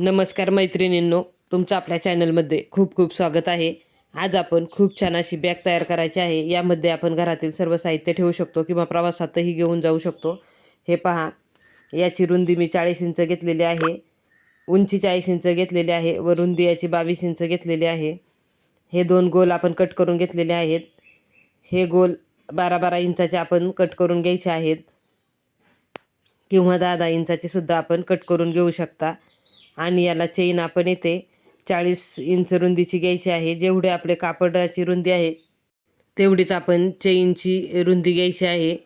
नमस्कार मैत्रिणींनो तुमचं आपल्या चॅनलमध्ये खूप खूप स्वागत आहे. आज आपण खूप छान अशी बॅग तयार करायची आहे. यामध्ये आपण घरातील सर्व साहित्य ठेवू शकतो किंवा प्रवासातही घेऊन जाऊ शकतो. हे पहा याची रुंदी मी चाळीस इंच घेतलेली आहे. उंची चाळीस इंच घेतलेली आहे. व रुंदी याची बावीस इंच घेतलेली आहे. हे दोन गोल आपण कट करून घेतलेले आहेत. हे गोल बारा बारा इंचाचे आपण कट करून घ्यायचे आहेत. किंवा दहा दहा इंचाचे सुद्धा आपण कट करून घेऊ शकता. आणि याला चेन आपण येथे चाळीस इंच रुंदीची घ्यायची आहे. जेवढे आपले कापडाची रुंदी आहे तेवढीच आपण चेनची रुंदी घ्यायची आहे.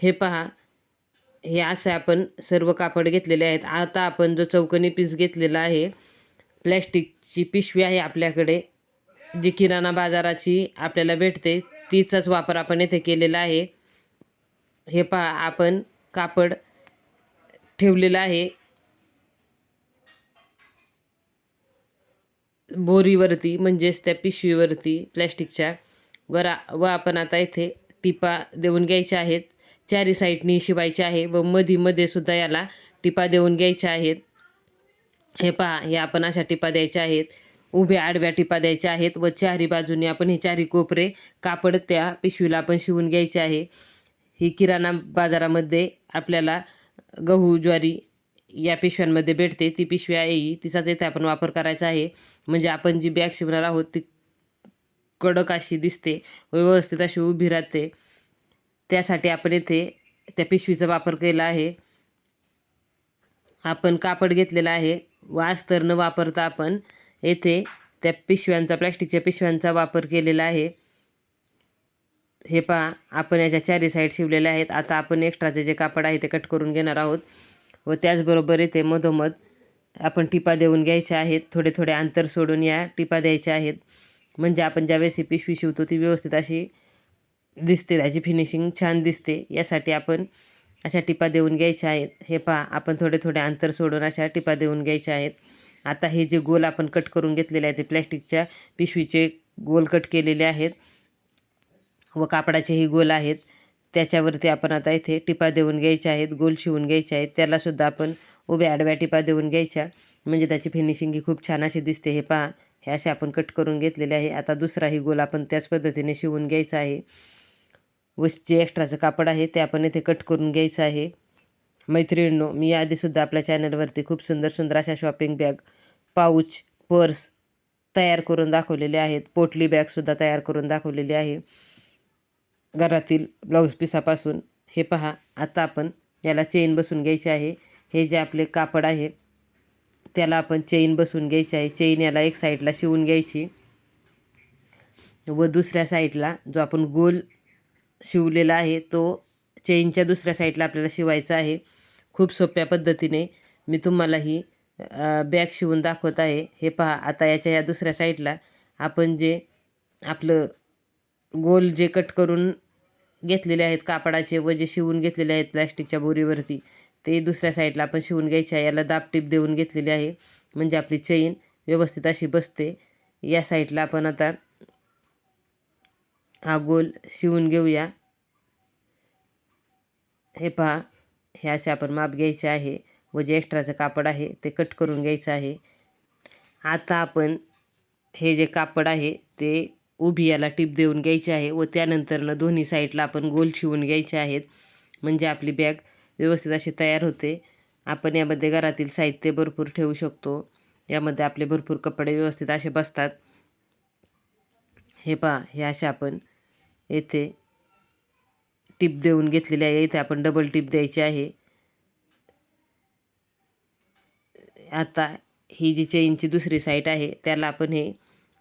हे पहा हे असं आपण सर्व कापड घेतलेले आहेत. आता आपण जो चौकनी पीस घेतलेला आहे प्लॅस्टिकची पिशवी आहे आपल्याकडे जी किराणा बाजाराची आपल्याला भेटते तीचाच वापर आपण येथे केलेला आहे. हे पहा आपण कापड ठेवलेलं आहे. बोरीवरती म्हणजेच त्या पिशवीवरती प्लॅस्टिकच्या वर व आपण आता इथे टिपा देऊन घ्यायच्या आहेत. चारी साईडनी शिवायचे आहे व मधी मध्ये सुद्धा याला टिपा देऊन घ्यायच्या आहेत. हे पहा हे आपण अशा टिपा द्यायच्या आहेत. उभ्या आडव्या टिपा द्यायच्या आहेत व चारी बाजूनी आपण हे चारी कोपरे कापड त्या पिशवीला आपण शिवून घ्यायचे आहे. ही किराणा बाजारामध्ये आपल्याला गहू ज्वारी या पिशव्यांमध्ये भेटते. ती पिशवी आहे ही. तिचाच येथे आपण वापर करायचा आहे. म्हणजे आपण जी बॅग शिवणार आहोत ती कडक अशी दिसते. व व्यवस्थित अशी उभी राहते. त्यासाठी आपण येथे त्या पिशवीचा वापर केला आहे. आपण कापड घेतलेला आहे. व अस्तर न वापरता आपण येथे त्या पिशव्यांचा प्लॅस्टिकच्या पिशव्यांचा वापर केलेला आहे. हे पहा आपण याच्या चारी साईड शिवलेल्या आहेत. आता आपण एक्स्ट्राचे जे कापड आहे ते कट करून घेणार आहोत. व त्याचबरोबर येथे मधोमध आपण टिपा देऊन घ्यायच्या आहेत. थोडे थोडे अंतर सोडून या टिपा द्यायच्या आहेत. म्हणजे आपण ज्यावेळेस ही पिशवी शिवतो ती व्यवस्थित अशी दिसते. त्याची फिनिशिंग छान दिसते. यासाठी आपण अशा टिपा देऊन घ्यायच्या आहेत. हे पहा आपण थोडे थोडे अंतर सोडून अशा टिपा देऊन घ्यायच्या आहेत. आता हे जे गोल आपण कट करून घेतलेले आहे ते प्लॅस्टिकच्या पिशवीचे गोल कट केलेले आहेत. व कापडाचेही गोल आहेत. त्याच्यावरती आपण आता इथे टिपा देऊन घ्यायच्या आहेत गोल शिवून घ्यायच्या आहेत. त्यालासुद्धा आपण उभ्या आडव्या टिपा देऊन घ्यायच्या. म्हणजे त्याची फिनिशिंग ही खूप छान अशी दिसते. हे पहा हे असे आपण कट करून घेतलेले आहे. आता दुसराही गोल आपण त्याच पद्धतीने शिवून घ्यायचा आहे. व जे एक्स्ट्राचं कापड आहे ते आपण इथे कट करून घ्यायचं आहे. मैत्रिणींनो मी आधीसुद्धा आपल्या चॅनलवरती खूप सुंदर सुंदर अशा शॉपिंग बॅग पाऊच पर्स तयार करून दाखवलेले आहेत. पोटली बॅगसुद्धा तयार करून दाखवलेली आहे. घरातील ब्लाऊज पिसापासून हे पहा आता आपण याला चेन बसून घ्यायचे आहे. हे जे आपले कापड आहे त्याला आपण चेन बसून घ्यायची आहे. चेन याला एक साईडला शिवून घ्यायची. व दुसऱ्या साईडला जो आपण गोल शिवलेला आहे तो चेनच्या दुसऱ्या साईडला आपल्याला शिवायचा आहे. खूप सोप्या पद्धतीने मी तुम्हाला ही बॅग शिवून दाखवत आहे. हे पहा आता याच्या या दुसऱ्या साईडला आपण जे आपलं गोल जे कट करून घेतलेले आहेत कापडाचे व जे शिवून घेतलेले आहेत प्लॅस्टिकच्या बोरीवरती ते दुसऱ्या साईडला आपण शिवून घ्यायचे आहे. याला दाबटीप देऊन घेतलेली आहे. म्हणजे आपली चैन व्यवस्थित अशी बसते. या साईडला आपण आता हा गोल शिवून घेऊया. हे पहा हे असे आपण माप घ्यायचे आहे व जे एक्स्ट्राचं कापड आहे ते कट करून घ्यायचं आहे. आता आपण हे जे कापड आहे ते उभी याला टीप देऊन घ्यायची आहे व त्यानंतरनं दोन्ही साईडला आपण गोल शिवून घ्यायचे आहेत. म्हणजे आपली बॅग व्यवस्थित अशी तयार होते. आपण यामध्ये घरातील साहित्य भरपूर ठेवू शकतो. यामध्ये आपले भरपूर कपडे व्यवस्थित असे बसतात. हे पहा हे असे आपण येथे टीप देऊन घेतलेली आहे. इथे आपण डबल टीप द्यायची आहे. आता ही जी चेनची दुसरी साईट आहे त्याला आपण हे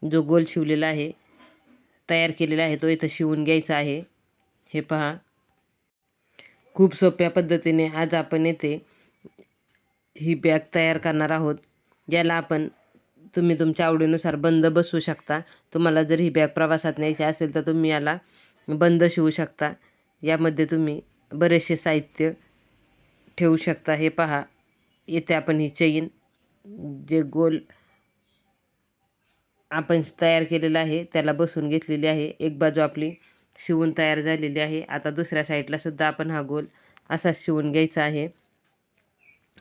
जो गोल शिवलेला आहे तयार केलेला आहे. तो इथं शिवून घ्यायचा आहे. हे पहा. खूप सोप्या पद्धतीने आज आपण येथे ही बॅग तयार करणार आहोत. याला आपण तुम्ही तुमच्या आवडीनुसार बंद बसवू शकता. तुम्हाला जर ही बॅग प्रवासात न्यायची असेल तर तुम्ही याला बंद शिवू शकता. यामध्ये तुम्ही बरेचसे साहित्य ठेवू शकता. हे पहा. येथे आपण ही चेन जे गोल आपण तयार केलेलं आहे त्याला बसून घेतलेली आहे. एक बाजू आपली शिवून तयार झालेली आहे. आता दुसऱ्या साईडलासुद्धा आपण हा गोल असा शिवून घ्यायचा आहे.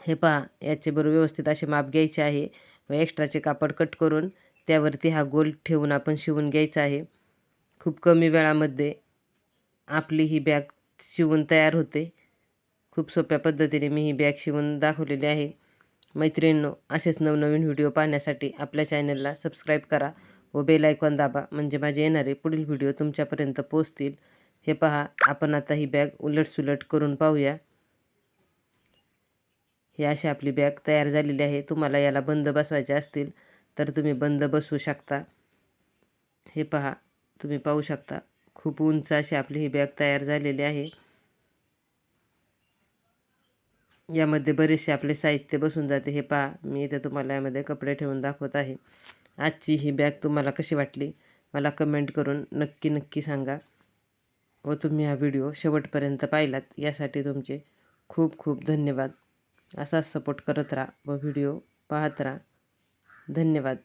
हे पहा याचे बरोबर व्यवस्थित असे माप घ्यायचे आहे. व एक्स्ट्राचे कापड कट करून त्यावरती हा गोल ठेवून आपण शिवून घ्यायचा आहे. खूप कमी वेळामध्ये आपली ही बॅग शिवून तयार होते. खूप सोप्या पद्धतीने मी ही बॅग शिवून दाखवलेली आहे. मैत्रिणींनो असेच नवनवीन व्हिडिओ पाहण्यासाठी आपल्या चॅनलला सबस्क्राईब करा व बेल आयकॉन दाबा म्हणजे माझे येणारे पुढील व्हिडिओ तुमच्यापर्यंत पोहोचतील. हे पहा आपण आता ही बॅग उलटसुलट करून पाहूया. ही अशी आपली बॅग तयार झालेली आहे. तुम्हाला याला बंद बसवायचे असतील तर तुम्ही बंद बसवू शकता. हे पहा तुम्ही पाहू शकता खूप उंच अशी आपली ही बॅग तयार झालेली आहे. यामध्ये बरेचसे आपले साहित्य बसून जाते. हे पहा मी इथे तुम्हाला यामध्ये कपडे ठेवून दाखवत आहे. आजची ही बॅग तुम्हाला कशी वाटली? मला कमेंट करून नक्की नक्की सांगा. व तुम्ही हा व्हिडिओ शेवटपर्यंत पाहिलात यासाठी तुमचे खूप खूप धन्यवाद. असाच सपोर्ट करत राहा व व्हिडिओ पाहत राहा. धन्यवाद.